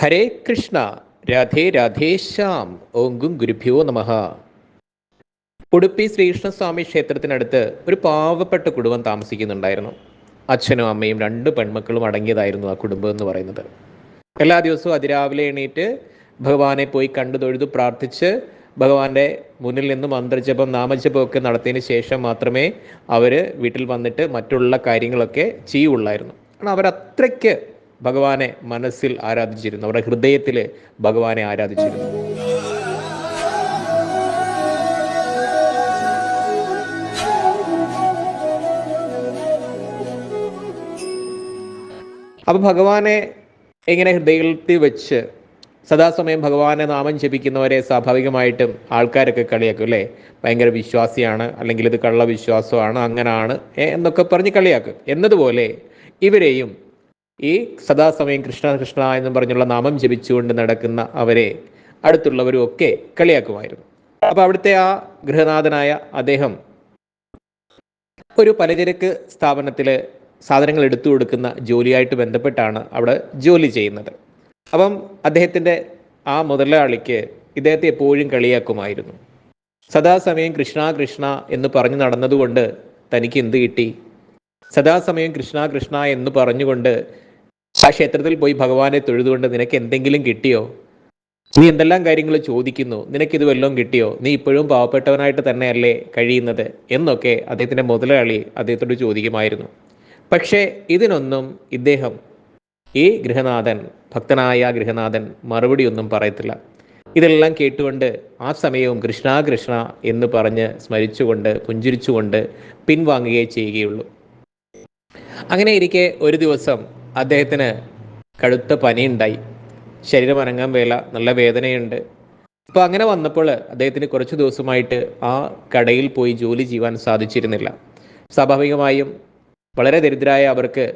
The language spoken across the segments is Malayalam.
ഹരേ കൃഷ്ണ രാധേ രാധേശ്യാം ഓങ്കും ഗുരുഭ്യോ നമ. ഉടുപ്പി ശ്രീകൃഷ്ണസ്വാമി ക്ഷേത്രത്തിനടുത്ത് ഒരു പാവപ്പെട്ട കുടുംബം താമസിക്കുന്നുണ്ടായിരുന്നു. അച്ഛനും അമ്മയും രണ്ട് പെൺമക്കളും അടങ്ങിയതായിരുന്നു ആ കുടുംബം എന്ന് പറയുന്നത്. എല്ലാ ദിവസവും അതിരാവിലെ എണീറ്റ് ഭഗവാനെ പോയി കണ്ടു തൊഴുതു പ്രാർത്ഥിച്ച് ഭഗവാന്റെ മുന്നിൽ നിന്ന് മന്ത്രജപം നാമജപം ഒക്കെ നടത്തിയതിന് ശേഷം മാത്രമേ അവർ വീട്ടിൽ വന്നിട്ട് മറ്റുള്ള കാര്യങ്ങളൊക്കെ ചെയ്യുള്ളായിരുന്നു. കാരണം അവരത്രയ്ക്ക് ഭഗവാനെ മനസ്സിൽ ആരാധിച്ചിരുന്നു. അവരുടെ ഹൃദയത്തിൽ ഭഗവാനെ ആരാധിച്ചിരുന്നു. അപ്പോൾ ഭഗവാനെ എങ്ങനെ ഹൃദയത്തിൽ വെച്ച് സദാസമയം ഭഗവാനെ നാമം ജപിക്കുന്നവരെ സ്വാഭാവികമായിട്ടും ആൾക്കാരൊക്കെ കളിയാക്കും അല്ലേ? ഭയങ്കര വിശ്വാസിയാണ് അല്ലെങ്കിൽ ഇത് കള്ള വിശ്വാസമാണ് അങ്ങനാണ് എന്നൊക്കെ പറഞ്ഞ് കളിയാക്കും. എന്നതുപോലെ ഇവരെയും ഈ സദാസമയം കൃഷ്ണ കൃഷ്ണ എന്നും പറഞ്ഞുള്ള നാമം ജപിച്ചുകൊണ്ട് നടക്കുന്ന അവരെ അടുത്തുള്ളവരും ഒക്കെ കളിയാക്കുമായിരുന്നു. അപ്പോൾ അവിടുത്തെ ആ ഗൃഹനാഥനായ അദ്ദേഹം ഒരു പലചരക്ക് സ്ഥാപനത്തിൽ സാധനങ്ങൾ എടുത്തു കൊടുക്കുന്ന ജോലിയായിട്ട് ബന്ധപ്പെട്ടാണ് അവിടെ ജോലി ചെയ്യുന്നത്. അപ്പം അദ്ദേഹത്തിന്റെ ആ മുതലാളിക്ക് ഇദ്ദേഹത്തെ എപ്പോഴും കളിയാക്കുമായിരുന്നു. സദാസമയം കൃഷ്ണ കൃഷ്ണ എന്ന് പറഞ്ഞു നടന്നതുകൊണ്ട് തനിക്ക് എന്ത് കിട്ടി? സദാസമയം കൃഷ്ണ കൃഷ്ണ എന്ന് പറഞ്ഞുകൊണ്ട് ആ ക്ഷേത്രത്തിൽ പോയി ഭഗവാനെ തൊഴുതുകൊണ്ട് നിനക്ക് എന്തെങ്കിലും കിട്ടിയോ? നീ എന്തെല്ലാം കാര്യങ്ങൾ ചോദിക്കുന്നു? നിനക്കിത് വല്ലതും കിട്ടിയോ? നീ ഇപ്പോഴും പാവപ്പെട്ടവനായിട്ട് തന്നെയല്ലേ കഴിയുന്നത്? എന്നൊക്കെ അദ്ദേഹത്തിന്റെ മുതലാളി അദ്ദേഹത്തോട് ചോദിക്കുമായിരുന്നു. പക്ഷേ ഇതിനൊന്നും ഇദ്ദേഹം ഈ ഗൃഹനാഥൻ ഭക്തനായ ഗൃഹനാഥൻ മറുപടിയൊന്നും പറയത്തില്ല. ഇതെല്ലാം കേട്ടുകൊണ്ട് ആ സമയവും കൃഷ്ണ കൃഷ്ണ എന്ന് പറഞ്ഞ് സ്മരിച്ചുകൊണ്ട് പുഞ്ചിരിച്ചുകൊണ്ട് പിൻവാങ്ങുകയേ ചെയ്യുകയുള്ളൂ. അങ്ങനെ ഇരിക്കെ ഒരു ദിവസം അദ്ദേഹത്തിന് കടുത്ത പനിയുണ്ടായി. ശരീരം അനങ്ങാൻ വേല നല്ല വേദനയുണ്ട്. അപ്പോൾ അങ്ങനെ വന്നപ്പോൾ അദ്ദേഹത്തിന് കുറച്ച് ദിവസമായിട്ട് ആ കടയിൽ പോയി ജോലി ചെയ്യുവാൻ സാധിച്ചിരുന്നില്ല. സ്വാഭാവികമായും വളരെ ദരിദ്രരായ അവർക്ക്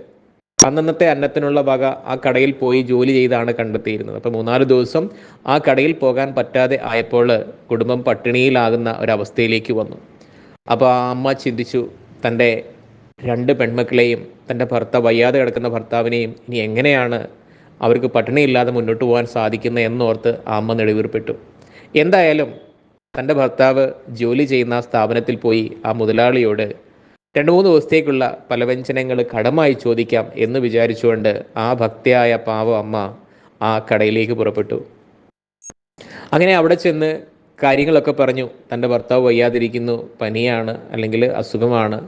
അന്നന്നത്തെ അന്നത്തിനുള്ള വക ആ കടയിൽ പോയി ജോലി ചെയ്താണ് കണ്ടെത്തിയിരുന്നത്. അപ്പോൾ മൂന്നാൽ ദിവസം ആ കടയിൽ പോകാൻ പറ്റാതെ ആയപ്പോൾ കുടുംബം പട്ടിണിയിലാകുന്ന ഒരവസ്ഥയിലേക്ക് വന്നു. അപ്പോൾ ആ അമ്മ ചിന്തിച്ചു തന്റെ രണ്ട് പെൺമക്കളെയും തന്റെ ഭർത്താവ് വയ്യാതെ കിടക്കുന്ന ഭർത്താവിനെയും ഇനി എങ്ങനെയാണ് അവർക്ക് പട്ടിണിയില്ലാതെ മുന്നോട്ട് പോകാൻ സാധിക്കുന്നത് എന്നോർത്ത് അമ്മ നെടുവീർപ്പെട്ടു. എന്തായാലും തന്റെ ഭർത്താവ് ജോലി ചെയ്യുന്ന സ്ഥാപനത്തിൽ പോയി ആ മുതലാളിയോട് രണ്ട് മൂന്ന് ദിവസത്തേക്കുള്ള പലവ്യഞ്ജനങ്ങൾ കടമായി ചോദിക്കാം എന്ന് വിചാരിച്ചുകൊണ്ട് ആ ഭക്തിയായ പാവ അമ്മ ആ കടയിലേക്ക് പുറപ്പെട്ടു. അങ്ങനെ അവിടെ ചെന്ന് കാര്യങ്ങളൊക്കെ പറഞ്ഞു. തന്റെ ഭർത്താവ് വയ്യാതിരിക്കുന്നു പനിയാണ് അല്ലെങ്കിൽ അസുഖമാണ്.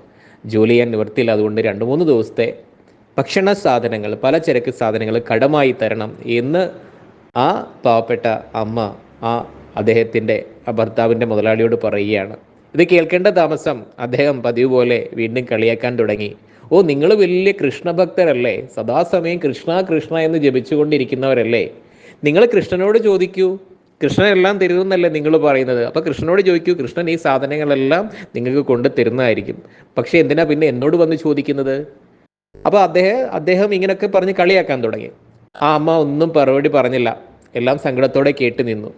ജോലി ചെയ്യാൻ നിവർത്തിയില്ല അതുകൊണ്ട് രണ്ട് മൂന്ന് ദിവസത്തെ ഭക്ഷണ സാധനങ്ങൾ പലചരക്ക് സാധനങ്ങൾ കടമായി തരണം എന്ന് ആ പാവപ്പെട്ട അമ്മ ആ അദ്ദേഹത്തിന്റെ ആ ഭർത്താവിന്റെ മുതലാളിയോട് പറയുകയാണ്. ഇത് കേൾക്കേണ്ട താമസം അദ്ദേഹം പതിവ് പോലെ വീണ്ടും കളിയാക്കാൻ തുടങ്ങി. ഓ നിങ്ങൾ വലിയ കൃഷ്ണഭക്തരല്ലേ? സദാസമയം കൃഷ്ണ കൃഷ്ണ എന്ന് ജപിച്ചുകൊണ്ടിരിക്കുന്നവരല്ലേ? നിങ്ങൾ കൃഷ്ണനോട് ചോദിക്കൂ. കൃഷ്ണനെല്ലാം തരുമെന്നല്ലേ നിങ്ങൾ പറയുന്നത്. അപ്പോൾ കൃഷ്ണനോട് ചോദിക്കൂ കൃഷ്ണൻ ഈ സാധനങ്ങളെല്ലാം നിങ്ങൾക്ക് കൊണ്ട് തരുന്നതായിരിക്കും. പക്ഷേ എന്തിനാ പിന്നെ എന്നോട് വന്ന് ചോദിക്കുന്നത്? അപ്പോൾ അദ്ദേഹം അദ്ദേഹം ഇങ്ങനെയൊക്കെ പറഞ്ഞ് കളിയാക്കാൻ തുടങ്ങി. ആ അമ്മ ഒന്നും പറവടി പറഞ്ഞില്ല. എല്ലാം സങ്കടത്തോടെ കേട്ട് നിന്നു.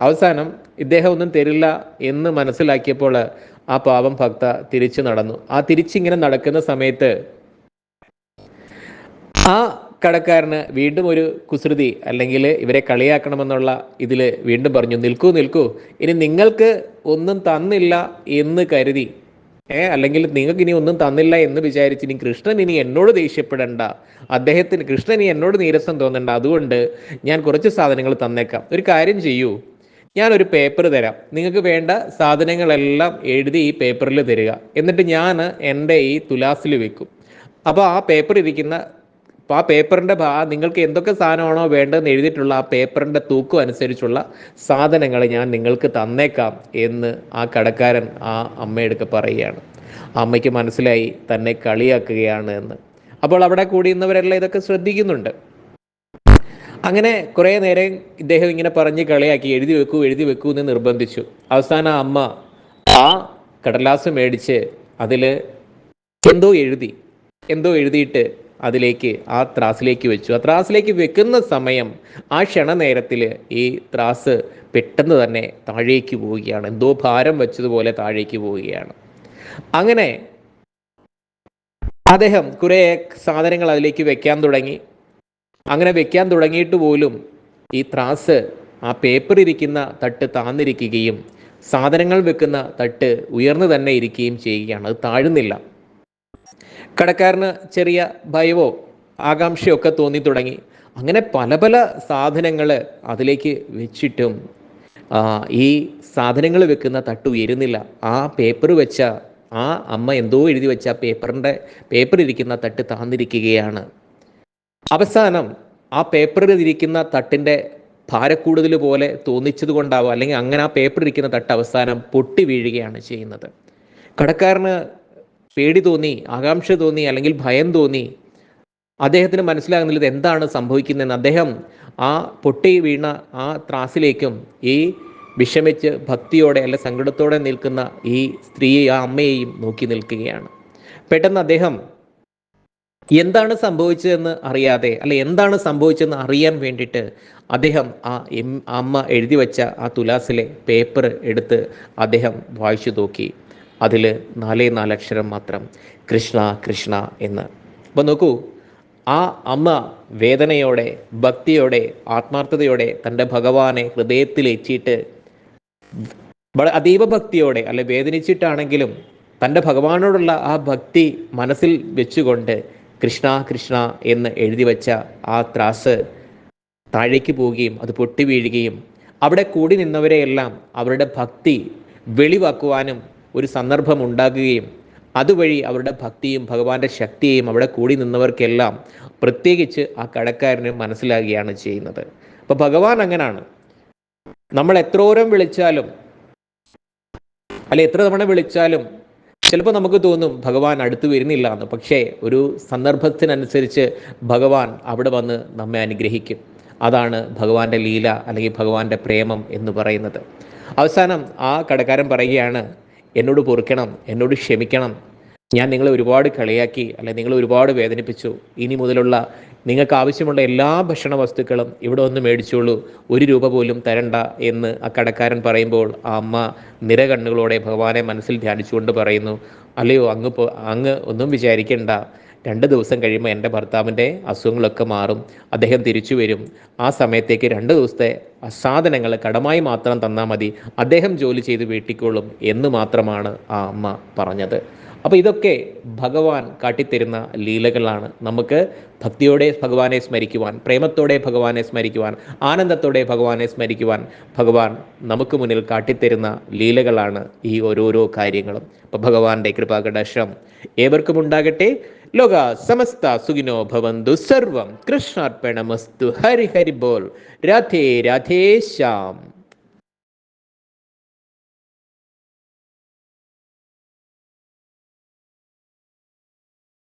അവസാനം ഇദ്ദേഹം ഒന്നും തരില്ല എന്ന് മനസ്സിലാക്കിയപ്പോൾ ആ പാവം ഭക്ത തിരിച്ചു നടന്നു. ആ തിരിച്ചിങ്ങനെ നടക്കുന്ന സമയത്ത് ആ കടക്കാരന് വീണ്ടും ഒരു കുസൃതി അല്ലെങ്കിൽ ഇവരെ കളിയാക്കണമെന്നുള്ള ഇതിൽ വീണ്ടും പറഞ്ഞു നിൽക്കൂ നിൽക്കൂ. ഇനി നിങ്ങൾക്ക് ഒന്നും തന്നില്ല എന്ന് കരുതി. ഏ അല്ലെങ്കിൽ നിങ്ങൾക്ക് ഇനി ഒന്നും തന്നില്ല എന്ന് വിചാരിച്ച് ഇനി കൃഷ്ണൻ ഇനി എന്നോട് ദേഷ്യപ്പെടേണ്ട. അദ്ദേഹത്തിന് കൃഷ്ണൻ ഇനി എന്നോട് നീരസം തോന്നണ്ട. അതുകൊണ്ട് ഞാൻ കുറച്ച് സാധനങ്ങൾ തന്നേക്കാം. ഒരു കാര്യം ചെയ്യൂ. ഞാനൊരു പേപ്പർ തരാം. നിങ്ങൾക്ക് വേണ്ട സാധനങ്ങളെല്ലാം എഴുതി ഈ പേപ്പറിൽ തരിക. എന്നിട്ട് ഞാൻ എന്റെ ഈ തുലാസിൽ വെക്കും. അപ്പോൾ ആ പേപ്പർ ഇരിക്കുന്ന അപ്പോൾ ആ പേപ്പറിന്റെ ഭാ നിങ്ങൾക്ക് എന്തൊക്കെ സാധനമാണോ വേണ്ടതെന്ന് എഴുതിയിട്ടുള്ള ആ പേപ്പറിന്റെ തൂക്കം അനുസരിച്ചുള്ള സാധനങ്ങൾ ഞാൻ നിങ്ങൾക്ക് തന്നേക്കാം എന്ന് ആ കടക്കാരൻ ആ അമ്മയെടുക്ക് പറയുകയാണ്. അമ്മയ്ക്ക് മനസ്സിലായി തന്നെ കളിയാക്കുകയാണ് എന്ന്. അപ്പോൾ അവിടെ കൂടിയുന്നവരെല്ലാം ഇതൊക്കെ ശ്രദ്ധിക്കുന്നുണ്ട്. അങ്ങനെ കുറേ നേരം ഇദ്ദേഹം ഇങ്ങനെ പറഞ്ഞ് കളിയാക്കി എഴുതി വെക്കൂ എഴുതി വെക്കൂ എന്ന് നിർബന്ധിച്ചു. അവസാനം അമ്മ ആ കടലാസ് മേടിച്ച് അതിൽ എന്തോ എഴുതി എന്തോ എഴുതിയിട്ട് അതിലേക്ക് ആ ത്രാസിലേക്ക് വെച്ചു. ആ ത്രാസിലേക്ക് വെക്കുന്ന സമയം ആ ക്ഷണനേരത്തിൽ ഈ ത്രാസ് പെട്ടെന്ന് തന്നെ താഴേക്ക് പോവുകയാണ്. എന്തോ ഭാരം വെച്ചതുപോലെ താഴേക്ക് പോവുകയാണ്. അങ്ങനെ അദ്ദേഹം കുറേ സാധനങ്ങൾ അതിലേക്ക് വെക്കാൻ തുടങ്ങി. അങ്ങനെ വെക്കാൻ തുടങ്ങിയിട്ട് പോലും ഈ ത്രാസ് ആ പേപ്പർ ഇരിക്കുന്ന തട്ട് താന്നിരിക്കുകയും സാധനങ്ങൾ വെക്കുന്ന തട്ട് ഉയർന്നു തന്നെ ഇരിക്കുകയും ചെയ്യുകയാണ്. അത് താഴുന്നില്ല. കടക്കാരന് ചെറിയ ഭയവോ ആകാംക്ഷയോ ഒക്കെ തോന്നി തുടങ്ങി. അങ്ങനെ പല പല സാധനങ്ങൾ അതിലേക്ക് വെച്ചിട്ടും ഈ സാധനങ്ങൾ വെക്കുന്ന തട്ട് ഉയരുന്നില്ല. ആ പേപ്പർ വെച്ച ആ അമ്മ എന്തോ എഴുതി വെച്ച പേപ്പറിന്റെ പേപ്പർ ഇരിക്കുന്ന തട്ട് താന്നിരിക്കുകയാണ്. അവസാനം ആ പേപ്പറിൽ ഇരിക്കുന്ന തട്ടിന്റെ ഭാരക്കൂടുതൽ പോലെ തോന്നിച്ചത് കൊണ്ടാവും. അല്ലെങ്കിൽ അങ്ങനെ ആ പേപ്പർ ഇരിക്കുന്ന തട്ട് അവസാനം പൊട്ടി വീഴുകയാണ് ചെയ്യുന്നത്. കടക്കാരന് പേടി തോന്നി ആകാംക്ഷ തോന്നി അല്ലെങ്കിൽ ഭയം തോന്നി. അദ്ദേഹത്തിന് മനസ്സിലാകുന്നില്ല എന്താണ് സംഭവിക്കുന്നതെന്ന്. അദ്ദേഹം ആ പൊട്ടി വീണ ആ ത്രാസിലേക്കും ഈ വിഷമിച്ച് ഭക്തിയോടെ അല്ലെ സങ്കടത്തോടെ നിൽക്കുന്ന ഈ സ്ത്രീയെ ആ അമ്മയെയും നോക്കി നിൽക്കുകയാണ്. പെട്ടെന്ന് അദ്ദേഹം എന്താണ് സംഭവിച്ചതെന്ന് അറിയാതെ അല്ലെ എന്താണ് സംഭവിച്ചതെന്ന് അറിയാൻ വേണ്ടിയിട്ട് അദ്ദേഹം ആ എം അമ്മ എഴുതി വെച്ച ആ തുലാസിലെ പേപ്പർ എടുത്ത് അദ്ദേഹം വായിച്ചു നോക്കി. അതിൽ നാലേ നാലക്ഷരം മാത്രം കൃഷ്ണ കൃഷ്ണ എന്ന്. അപ്പം നോക്കൂ ആ അമ്മ വേദനയോടെ ഭക്തിയോടെ ആത്മാർത്ഥതയോടെ തന്റെ ഭഗവാനെ ഹൃദയത്തിൽ എച്ചിട്ട് അതീവ ഭക്തിയോടെ അല്ലെ വേദനിച്ചിട്ടാണെങ്കിലും തന്റെ ഭഗവാനോടുള്ള ആ ഭക്തി മനസ്സിൽ വെച്ചുകൊണ്ട് കൃഷ്ണ കൃഷ്ണ എന്ന് എഴുതി വച്ച ആ ത്രാസ് താഴേക്ക് പോവുകയും അത് പൊട്ടി വീഴുകയും അവിടെ കൂടി നിന്നവരെയെല്ലാം അവരുടെ ഭക്തി വെളിവാക്കുവാനും ഒരു സന്ദർഭം ഉണ്ടാകുകയും അതുവഴി അവരുടെ ഭക്തിയും ഭഗവാന്റെ ശക്തിയും അവിടെ കൂടി നിന്നവർക്കെല്ലാം പ്രത്യേകിച്ച് ആ കടക്കാരന് മനസ്സിലാകുകയാണ് ചെയ്യുന്നത്. അപ്പോൾ ഭഗവാൻ അങ്ങനാണ്. നമ്മൾ എത്രോരം വിളിച്ചാലും അല്ലെ എത്ര തവണ വിളിച്ചാലും ചിലപ്പോൾ നമുക്ക് തോന്നും ഭഗവാൻ അടുത്ത് വരുന്നില്ല എന്ന്. പക്ഷേ ഒരു സന്ദർഭത്തിനനുസരിച്ച് ഭഗവാൻ അവിടെ വന്ന് നമ്മെ അനുഗ്രഹിക്കും. അതാണ് ഭഗവാന്റെ ലീല അല്ലെങ്കിൽ ഭഗവാന്റെ പ്രേമം എന്ന് പറയുന്നത്. അവസാനം ആ കടക്കാരൻ പറയുകയാണ് എന്നോട് പൊറുക്കണം എന്നോട് ക്ഷമിക്കണം. ഞാൻ നിങ്ങളെ ഒരുപാട് കളിയാക്കി അല്ലെ നിങ്ങളെ ഒരുപാട് വേദനിപ്പിച്ചു. ഇനി മുതലുള്ള നിങ്ങൾക്ക് ആവശ്യമുള്ള എല്ലാ ഭക്ഷണ വസ്തുക്കളും ഇവിടെ ഒന്ന് മേടിച്ചോളൂ. ഒരു രൂപ പോലും തരണ്ട എന്ന് ആ കടക്കാരൻ പറയുമ്പോൾ ആ അമ്മ നിരകണ്ണുകളോടെ ഭഗവാനെ മനസ്സിൽ ധ്യാനിച്ചുകൊണ്ട് പറയുന്നു അല്ലയോ അങ്ങ് അങ്ങ് ഒന്നും വിചാരിക്കണ്ട. രണ്ട് ദിവസം കഴിയുമ്പോൾ എന്റെ ഭർത്താവിന്റെ അസുഖങ്ങളൊക്കെ മാറും. അദ്ദേഹം തിരിച്ചു വരും. ആ സമയത്തേക്ക് രണ്ട് ദിവസത്തെ സാധനങ്ങൾ കടമായി മാത്രം തന്നാൽ മതി. അദ്ദേഹം ജോലി ചെയ്ത് വീട്ടിക്കൊള്ളും എന്ന് മാത്രമാണ് ആ അമ്മ പറഞ്ഞത്. അപ്പോൾ ഇതൊക്കെ ഭഗവാൻ കാട്ടിത്തരുന്ന ലീലകളാണ്. നമുക്ക് ഭക്തിയോടെ ഭഗവാനെ സ്മരിക്കുവാൻ പ്രേമത്തോടെ ഭഗവാനെ സ്മരിക്കുവാൻ ആനന്ദത്തോടെ ഭഗവാനെ സ്മരിക്കുവാൻ ഭഗവാൻ നമുക്ക് മുന്നിൽ കാട്ടിത്തരുന്ന ലീലകളാണ് ഈ ഓരോരോ കാര്യങ്ങളും. അപ്പോൾ ഭഗവാന്റെ കൃപാകടാശ്രം ഏവർക്കും ഉണ്ടാകട്ടെ. ലോക സമസ്ത സുഖിനോ ഭവന്തു സർവം കൃഷ്ണാർപ്പണമസ്തു. ഹരി ഹരി ബോൾ. രാധേ രാധേ ശ്യാം.